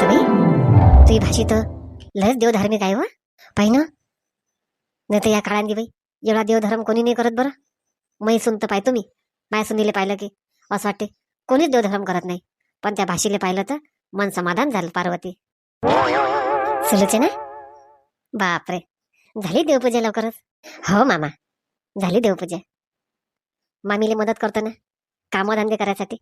तुम्ही तुझी भाषी तर लयच देवधार्मिक आहे व. पाहि ना? नाही तर या काळांनी बाई एवढा देवधर्म कोणी नाही करत बरं. मै सुन तर पाहतो मी माया सुनीले पाहिलं की. असं वाटते कोणीच देवधर्म करत नाही. पण त्या भाषेला पाहिलं तर मन समाधान झालं पार्वती. सुलोचना बापरे. झाली देवपूजा लवकरच? हो मामा. झाली देवपूजा. मामीले मदत करतो ना कामधंदे करायसाठी.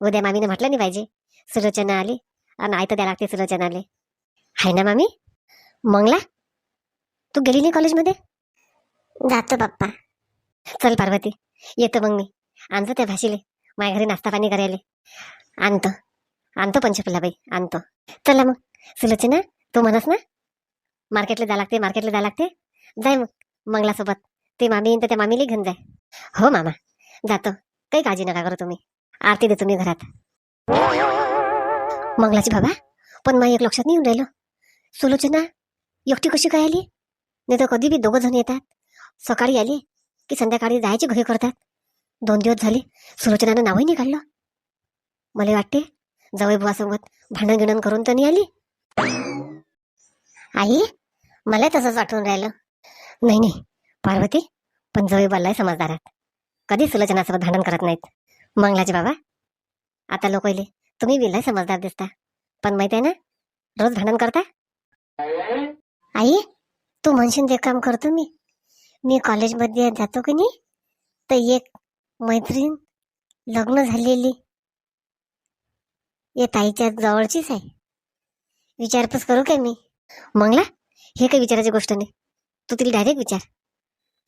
उद्या मामीने म्हटलं नाही पाहिजे. सुलोचना आली. आणि आयतं द्या लागते सुलोचनाले हाय ना मामी मंगला तू गेली नाही कॉलेजमध्ये जातो बाप्पा चल पार्वती येतो मग मी आणतो त्या भाषीले माझ्या घरी नाश्ता पाणी करायला आणतो आणतो पंचफुला बाई आणतो चला मग सुलोचना तू म्हणस ना मार्केटला जा लागते मार्केटला जा लागते जाय मग मंगलासोबत ते मामी येईन तर त्या मामीला घेऊन जाय हो मामा जातो काही काळजी नका करू तुम्ही आरती देतो मी घरात मंगलाची बाबा पण मग एक लक्षात नाही येऊन राहिलं. सुलोचना एकटी कशी काय आली? नाही तर कधी बी दोघं जण येतात. सकाळी आली की संध्याकाळी जायचे घरी करतात. दोन दिवस झाले सुलोचनानं नावही नाही काढलं. मला वाटते जवळ बुवासोबत भांडण गिणण करून तर नाही आली. आई मला तसंच आठवून राहिलं. नाही नाही पार्वती पण जवळ बोललाय समजदारात कधी सुलोचनासोबत भांडण करत नाहीत. मंगलाचे बाबा आता लोक तुम्ही बिलय समजदार दिसता पण माहीत आहे ना रोज भांडण करता आई तू म्हणशील ते काम करतो मी. मी कॉलेजमध्ये जातो की नाही तर एक मैत्रीण लग्न झालेली. ये ताईच्या जवळचीच आहे. विचारपूस करू काय मी? मंगला हे काही विचारायची गोष्ट नाही. तू तिला डायरेक्ट विचार.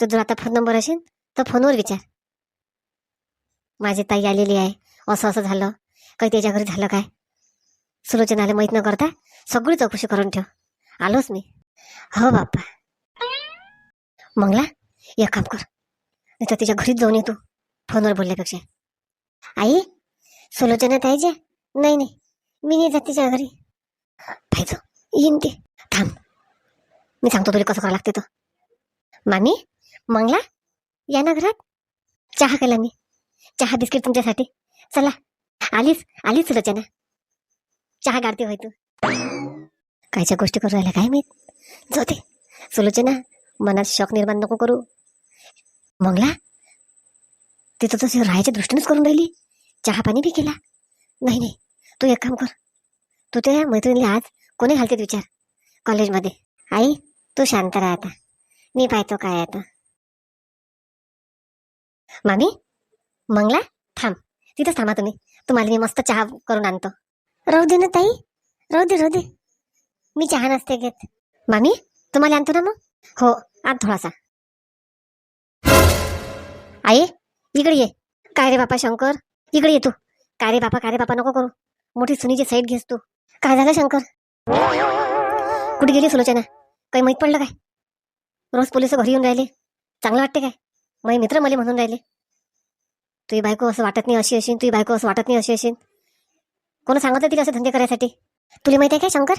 तू जर आता फोन नंबर असेल तर फोनवर विचार. माझी ताई आलेली आहे. असं असं झालं. काही त्याच्या घरी झालं काय? सुलोचनाला माहीत न करता सगळी चौकशी करून ठेव. आलोच मी. हो बाप्पा. मंगला एक काम कर. नाही तर तिच्या घरीच जाऊन येतो फोनवर बोलल्यापेक्षा आई सुलोचना ताईजे? नाही नाही. मी नाही जात तिच्या घरी. पाहिजे येईन ते. थांब. मी सांगतो तुला कसं करावं लागते तो. मामी मंगला या ना घरात? चहा केला मी. चहा बिस्किट तुमच्यासाठी. चला. आलीच आलीच सुलोचना चहा गाडते होय तू. कायच्या गोष्टी करू राहिल्या काय माहीत? जाऊ दे. सुलोचना मनात शॉक निर्माण नको करू. मंगला तिथं तसं राहायच्या दृष्टीनेच करून राहिली. चहा पाणी बी केला. नाही नाही. तू एक काम कर. तू त्या मैत्रिणीला आज कोणी घालते विचार? कॉलेजमध्ये. आई तू शांत राहा आता. मी पाहतो काय आता. मामी? मंगला? थांब. तिथंच थांबा तुम्ही. तुम्हाला मी मस्त चहा करून आणतो. राहू दे ना ताई. राहू दे राहू दे. मी चहा नसते घेत. मामी तुम्हाला आणतो ना मग? हो आण थोडासा. आई इकडे ये. काय रे बापा शंकर? इकडे ये तू. काय रे बापा काय रे बापा नको करू. मोठी सुनीची साईड घेस तू. काय झालं शंकर? कुठे गेली सुलोचना? काही माहीत पडलं काय? रोज पोलीस घरी येऊन राहिले. चांगलं वाटते काय? माझे मित्र मला म्हणून राहिले. तुझी बायको असं वाटत नाही अशी अशी तुझी बायको असं वाटत नाही अशी अशी. कोण सांगितलं तिला असे धंदे करायसाठी? तुला माहिती आहे काय शंकर?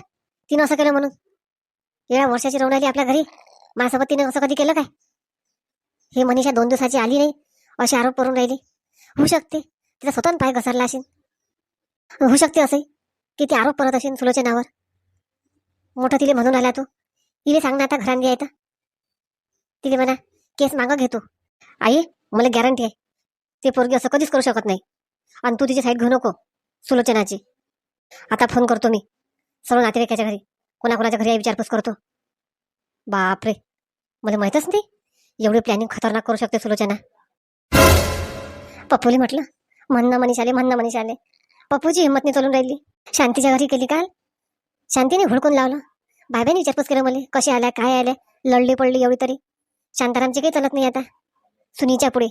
तिनं असं केलं म्हणून. एवढ्या वर्षाची राहून आली आपल्या घरी. माझ्यासोबत तिने असं कधी केलं काय? हे मनीषा दोन दिवसाची आली नाही. असे आरोप करून राहिली. होऊ शकते. तिचा स्वतः पाय घसरला असेल. होऊ शकते असंही. की ती आरोप करत असेल सुलोच्या नावावर. मोठं तिले म्हणून आला तू. तिले सांग ना आता घरांनी यायचं. तिले म्हणा केस मागं घेतो आई मला गॅरंटी आहे. ते पोरगी असं कधीच करू शकत नाही. आणि तू तिची साईड घेऊ नको सुलोचनाची. आता फोन करतो मी. सर्व नातेवाईकाच्या घरी कोणाकोणाच्या घरी विचारपूस करतो. बापरे मला माहीतच नाही. एवढी प्लॅनिंग खतरनाक करू शकते सुलोचना. पप्पूली म्हटलं म्हणणं मनीष आले म्हणणं मनीष आले पप्पूची हिंमत नाही चालून राहिली. शांतीच्या घरी केली काल. शांतीने हुडकून लावलं. बायबाईने विचारपूस केलं मला कसे आल्या काय आल्या लढली पडली एवढी तरी. शांतारामची काही चालत नाही आता. सुनीच्या पुढे.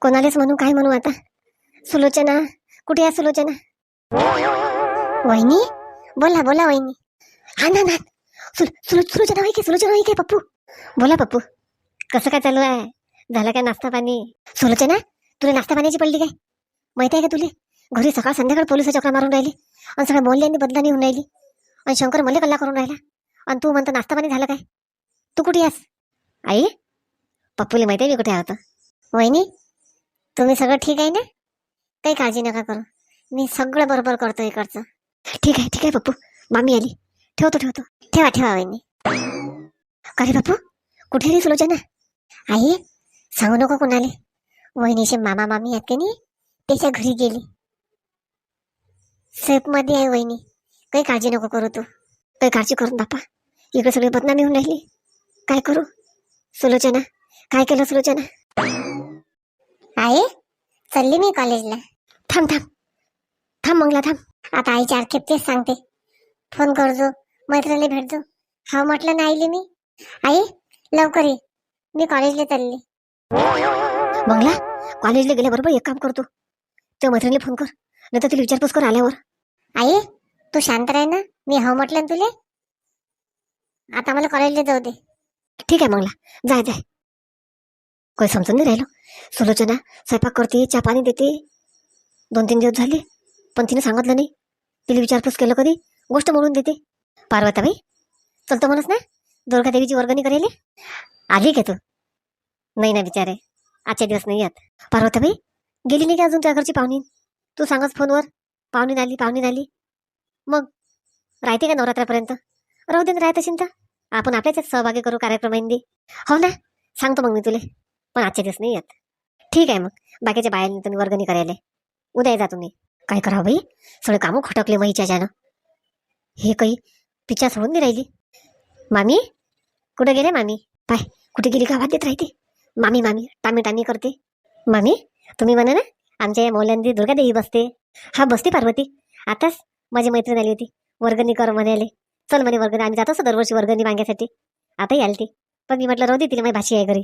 कोणालाच म्हणू काय म्हणू आता? सुलोचना. कुठे आहे सुलोचना? वहिनी? बोला बोला वहिनी. हा ना ना सुल सुलो सुलोचना होई की सुलोचना होई की पप्पू. बोला पप्पू. कसं काय चालू आहे? झालं काय नाश्ता पाणी? सुलोचना तुला नाश्ता पाण्याची पडली काय? माहिती आहे का तुले? घरी सकाळ संध्याकाळ पोलीस चक्रा मारून राहिली. आणि सगळ्या बोलल्यांनी बदलानी होऊन राहिली. आणि शंकर मले कल्ला करून राहिला. आणि तू म्हणतो नाश्ता पाणी झालं काय? तू कुठे आहेस? आई? पप्पूला माहिती आहे मी कुठे आहे होतं वहिनी तुम्ही सगळं ठीक आहे ना? काही काळजी नका करू. मी सगळं बरोबर करतो इकडचं. ठीक आहे ठीक आहे पप्पू. मामी आली. ठेवतो ठेवतो. ठेवा ठेवा वहिनी. अरे रे बापू कुठे रे सुलोचना? आई सांगू नको कोणाले. वहिनीचे मामा मामी आहेत की नाही? त्याच्या घरी गेली. सेफमध्ये आहे वहिनी. काही काळजी नको करू तू. काही काळजी करून बापा. इकडे सगळी बदनामी होऊन राहिली. काय करू? सुलोचना. काय केलं सुलोचना? चालली मी कॉलेजला. थांब थांब. थांब मंगला थांब. आता आई चार खेप तेच सांगते. फोन करजो मैत्रिणी भेटजो हा म्हटलं नाही आईली मी. आई लवकर ये. मी कॉलेजला चालली. मंगला कॉलेजला गेल्याबरोबर एक काम करतो. त्या मैत्रिणीला फोन कर. नाही तर तिला विचारपूस कर आल्यावर. आई तू शांत राह ना. मी हो म्हटलं ना तुले. आता मला कॉलेजला जाऊ दे. ठीक आहे मंगला. जाय जाय. काही समजून नाही राहिलो. सुलोचना स्वयंपाक करते चहा पाणी देते. दोन तीन दिवस झाले पण तिने सांगितलं नाही. तिला विचारपूस केलं कधी? गोष्ट म्हणून देते. पार्वताबाई चलतो म्हणस ना? दुर्गादेवीची वर्गणी करेल? आली का तू? नाही ना बिचारे. आजच्या दिवस नाही येत पार्वताबाई गेली नाही का अजून त्या घरची पाहुणी? तू सांगच फोनवर. पाहुणी आली पाहुणी आली मग राहते का नवरात्रापर्यंत? राहू दे ना राहत असेल तर. आपण आपल्याच सहभागी करू कार्यक्रमांनी हो ना सांगतो मग मी तुले. पण आजचे दिवस नाही आहेत ठीक आहे मग. बाकीच्या बायांनी तुम्ही वर्गणी करायला. उद्या जा तुम्ही. काय करा बाई? सगळे कामं खटकले मग ज्यानं. हे काही पिच्छा सोडून नाही राहिली. मामी? कुठं गेले मामी? पाय कुठे गेली गावात देत राहते? मामी मामी टामी टामी करते. मामी तुम्ही म्हणा ना आमच्या या मौल्यांदी दुर्गा देवी बसते. हा बसते पार्वती. आताच माझी मैत्रीण आली होती. वर्गणी कर म्हणाले चल म्हणे वर्गणी आम्ही जातो असं दरवर्षी वर्गणी मागण्यासाठी. आता याल ती पण मी म्हटलं राहू दे तिला माझी भाषी आहे घरी.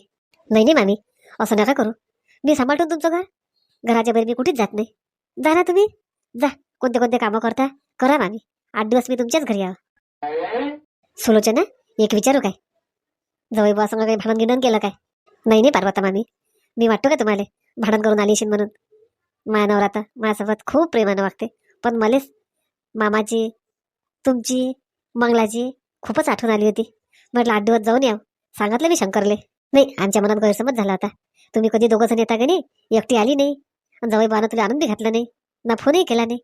नाही नाही मामी असं नका करू. मी सांभाळतो तुमचं घर. घराच्या बाहेर मी कुठेच जात नाही. जा ना तुम्ही. जा. कोणते कोणते कामं करता करा मामी. आठ दिवस मी तुमच्याच घरी यावं. सुलोचना एक विचारू काय? जवळ बुवा काही भांडण गिणन केलं काय? नाही नाही पार्वता मामी. मी वाटतो का तुम्हाला? भांडण करून आली असेल म्हणून. माझ्या नवराता माझ्यासोबत खूप प्रेमानं वागते. पण मलाच मामाची तुमची मंगलाची खूपच आठवण आली होती. म्हटलं आठ दिवस जाऊन याव. सांगितलं मी शंकरले. नाही आमच्या मनात गैरसमज झाला होता तुम्ही कधी दोघं जण येता का नाही? एकटी आली नाही. आणि जवळ बाना तुला आणून घातला नाही. ना फोनही केला नाही.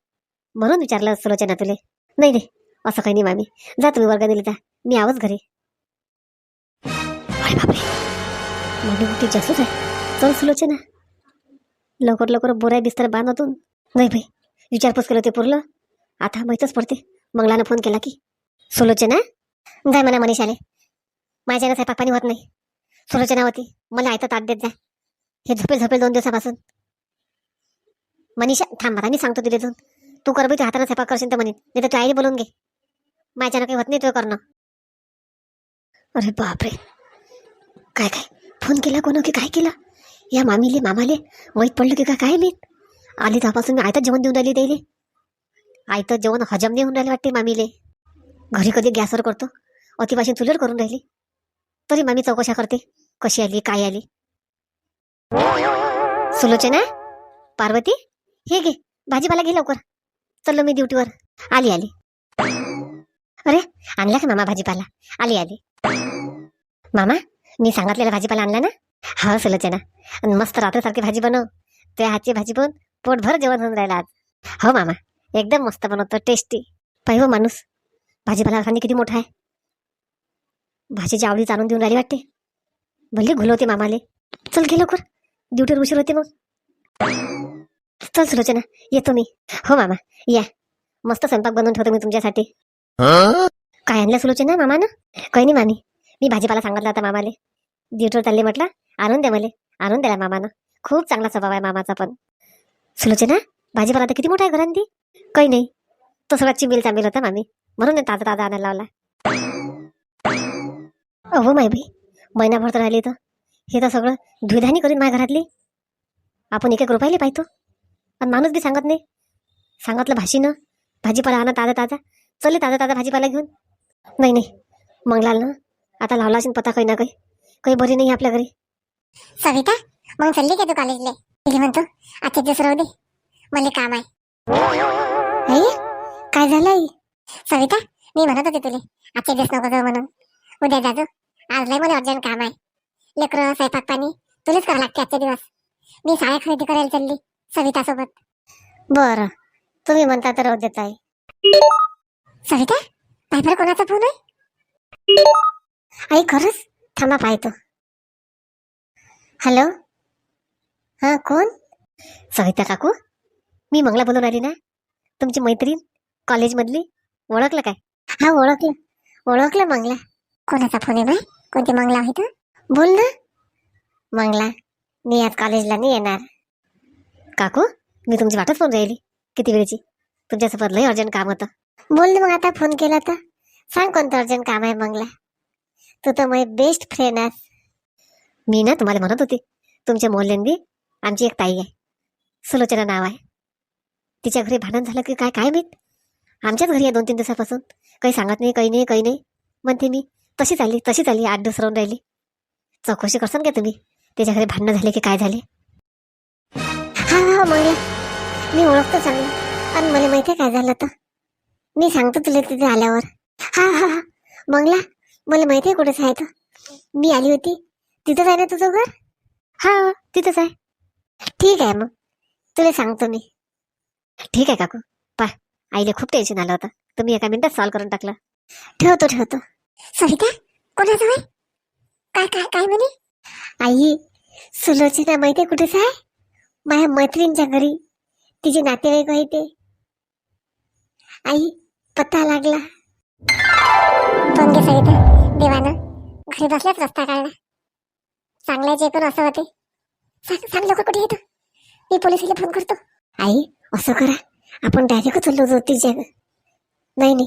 म्हणून विचारलं सुलोचना तुले. नाही नाही असं काही नाही मामी. जा तुम्ही वर्गाने जा. मी आवाज घरी. अरे बापरे. मोठी जासूच आहे. चल सुलोचना. लवकर लवकर बोराय बिस्तर बांधतून. नाही भाई विचारपूस केलं ते पुरलं. आता माहीतच पडते. मंगलानं फोन केला की. सुलोचना? जाय म्हणा मनीषाले. माझ्यानं स्वयंपाक पाणी होत नाही. सुरचना होती. मला आयता ताट देत जा. हे झोपेल झोपेल दोन दिवसापासून. मनीषा थांब आता मी सांगतो तिथे जाऊन तू कर तू हाताने स्वयंपाक करशील तर म्हणेन. नाही तर तू आईने बोलून घे. माझ्यानं काही होत नाही तो करणं. अरे बापरे. काय काय? फोन केला कोण की काय केलं? या मामीले मामाले? माहीत पडलं की काय मी आली तेव्हापासून मी आयतच जेवण देऊन राहिली त्याले आयतं जेवण हजम नाही होऊन राहिले वाटते मामीले. घरी कधी गॅसवर करतो. अतिपाशी चुलीवर करून राहिली. तरी मामी चौकशा करते. कशी आली काय आली? सुलोचना पार्वती हे घे भाजीपाला घे लवकर. चललो मी ड्युटीवर. आली आली. अरे आणला का मामा भाजीपाला? आली आली. मामा मी सांगितलेला भाजीपाला आणला ना? हा सुलोचना. आणि मस्त रात्रसारखी भाजी बनव. त्या हातची भाजी पण पोटभर जेवण होऊन राहिला आज. हो मामा. एकदम मस्त बनवतो टेस्टी. पाहि हो माणूस. भाजीपाला खाणे किती मोठा आहे. भाजीची आवडी आणून देऊन राहिली वाटते. भल्ली घुलवते मामाले. चल घे लवकर. ड्युटीवर उशीर होते मग. चल सुलोचना. येतो मी. हो मामा. या. मस्त स्वयंपाक बनवून ठेवतो मी तुमच्यासाठी. काय आणलं सुलोचना मामानं? काही नाही मामी. मी भाजीपाला सांगितला होता मामाले. ड्युटीवर चालले म्हटलं आणून द्या मले. आणून द्याला मामानं. खूप चांगला स्वभाव आहे मामाचा पण. सुलोचना भाजीपाला तर किती मोठा आहे घरांती काही नाही. तो सगळा चिमेल चांबेल होता मामी. म्हणून ताजा ताजा आणायला लावला. अहो माय बाई. महिनाभर तर राहिली तर हे तर सगळं धुधानी करीन माझ्या घरातली. आपण एक एक रुपयाले पाहतो. आणि माणूस बी सांगत नाही. सांगितलं भाषीनं भाजीपाला आणा ताजा ताजा. चले ताजा ताजा भाजीपाला घेऊन. नाही नाही. मंगलाल ना. आता लावला असेल पता काही ना काही. काही बरी नाही आपल्या घरी. सविता मग चालली का तू कॉलेजला म्हणतो आजच्या दिवस राहू दे. मला काम आहे. आई? काय झालं आई? सविता मी म्हणत होते तुले आजच्या दिवस नको जाऊ म्हणून. उद्या जाजो. आज लय मला अर्जंट काम आहे. लेकरं स्वयंपाक पाणी तुलाच करावं लागते आजच्या दिवस. मी साड्या खरेदी करायला चालली सविता सोबत. बरं. तुम्ही म्हणता तर राहू देत आई सविता पायबर कोणाचा फोन आहे? आई खरंच? थांबा पाहतो. हॅलो? हा कोण? सविता काकू? मी मंगला बोलून आली ना? तुमची मैत्रीण कॉलेजमधली? ओळखलं काय? हा ओळखलं. ओळखलं मंगला. कोणाचा फोन आहे बाय कोणती मंगला आहे तर बोल ना. मंगला मी आज कॉलेजला नाही येणार. काकू मी तुमची वाटच फोन राहिली किती वेळची? तुमच्यासोबत लय अर्जंट काम होतं. बोल ना मग आता फोन केला तर. सांग कोणतं अर्जंट काम आहे मंगला? तू तर माझी बेस्ट फ्रेंड आहेस. मी ना तुम्हाला म्हणत होती तुमच्या मोहल्यांदी आमची एक ताई आहे. सुलोचना नाव आहे. तिच्या घरी भांडण झालं की काय काय माहीत? आमच्याच घरी आहे दोन तीन दिवसापासून. काही सांगत नाही काही नाही काही नाही म्हणते मी. तशीच आली तशीच आली आठ दिवस राहून राहिली. चौकशी करसान का तुम्ही? त्याच्या घरी भांडणं झाले की काय झाले? हा हा मग मी ओळखतो चांगलं. आणि मला माहिती आहे काय झालं तर मी सांगतो तुला तिथे आल्यावर. हा हा हा. मंगला मला माहिती आहे कुठेच आहे तर मी आली होती. तिथंच आहे ना तुझं घर? हा तिथंच आहे. ठीक आहे मग. तुला सांगतो मी. ठीक आहे काकू. पा. आईला खूप टेन्शन आलं होतं. तुम्ही एका मिनिटात सॉल्व करून टाकलं. ठेवतो ठेवतो. सविता आहे काय काय काय म्हणे? आई सुलोचना माहिती कुठेच आहे माझ्या मैत्रिणीच्या घरी. तिचे नातेवाईक आहे ते. आई पत्ता लागला. फोन घे सविता देवानं. घरी बसल्याच रस्ता काढला. चांगल्या जे करून असं होते. सांग सांग लोक कुठे येतो मी पोलिसाला फोन करतो. आई असं करा. आपण डायरेक्ट चाललो जाऊ तिच्या नाही नाही.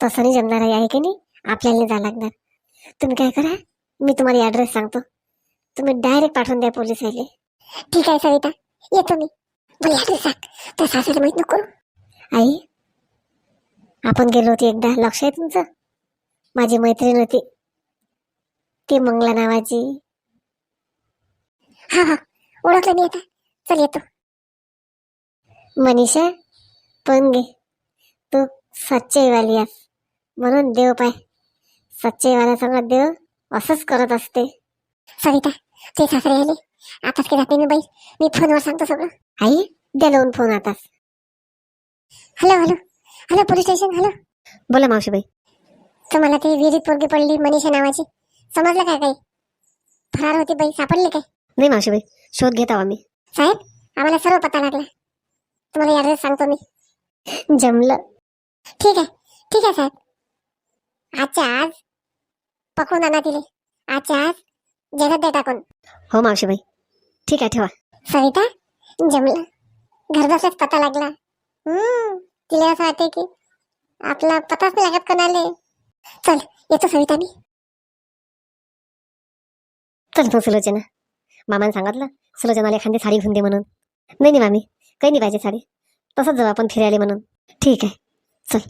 तसं नाही जमणार आहे की नाही? आपल्याला जावं लागणार. तुम्ही काय करा मी तुम्हाला ॲड्रेस सांगतो. तुम्ही डायरेक्ट पाठवून द्या पोलीस आले ठीक आहे सविता येतो मी. मला ॲड्रेस सांग. तर सासऱ्याला माहीत नको. करू आई आपण गेलो होती एकदा लक्ष आहे तुमचं? माझी मैत्रीण होती. ती मंगला नावाची. हा हा ओळखलं मी आता. चल येतो. मनीषा पण घे. तू सच्चाईवाली आहेस. म्हणून देव पाय. सच्चाईवाला सांगत देव असंच करत असते. सविता ते सासरे आले. आताच की जाते मी बाई. मी फोनवर सांगतो सगळं. आई द्या लावून फोन आताच. Hello hello. Hello police station hello. बोला मावशीबाई. तुम्हाला ती विहिरीत पोरगी पडली मनीषा नावाची. समजलं काय काही? फरार होती बाई. सापडली काय? नाही मावशीबाई. शोध घेत आहो आम्ही. साहेब आम्हाला सर्व पत्ता लागला. तुम्हाला ऍड्रेस सांगतो मी. जमलं. ठीक आहे. ठीक आहे साहेब. आजच्या आज पकडून आणा तिले आजच्या आज जगात द्या टाकून. हो मावशीबाई. ठीक आहे ठेवा. सविता जमलं. घर बसल्याच पत्ता लागला. हम्म तिला असं वाटते की आपला पताच नाही लागत कोणाले. चल येतो सविता मी. चल मग सुलोचना. मामाने सांगितलं सुलोचनाला एखादी साडी घेऊन दे म्हणून. नाही नाही मामी काही नाही पाहिजे साडी. तसंच जाऊ आपण फिरायला म्हणून. ठीक आहे चल.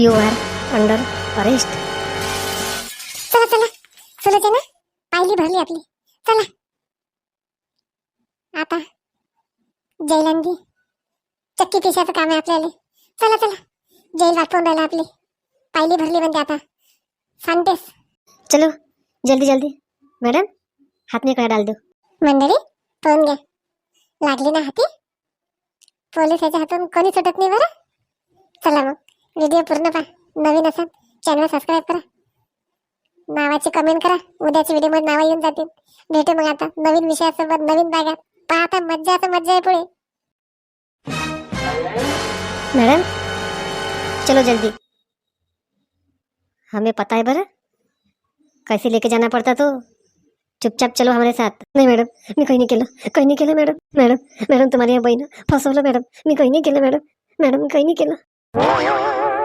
यू आर अंडर अरेस्ट पायली भरली आपली. चला. आता जैलांदी चक्की पिशाचं काम आहे आपल्याला. चला चला. जैल वाटपून राहिला आपली. पायली भरली म्हणजे आता. सांगतेस. चलो जल्दी जल्दी. मॅडम हाथ में कड़ा डाल दो मंडळी पाहून घ्या. लागली ना हाती? पोलिसाच्या हातून कोणी सुटत नाही बरं? चला मग. व्हिडिओ पूर्ण पहा. नवीन असाल चॅनल सबस्क्राईब करा. नावाची कमेंट करा. उद्याच्या व्हिडिओमध्ये नावं येऊन जातील. भेटू मग आता नवीन विषयासोबत नवीन भागात पाहता मज्जा आता मज्जा आहे पुढे. मैडम चलो जल्दी. हमें पता है बरा? कैसे लेके जाना पड़ता तो? चुपचाप चलो हमारे साथ। नहीं मॅडम मी काही नाही केलं काही नाही केलं मॅडम। मॅडम मॅडम तुम्हाला या बहीण फसवलं मॅडम। मी काही नाही केलं मॅडम। मॅडम मी काही नाही केलं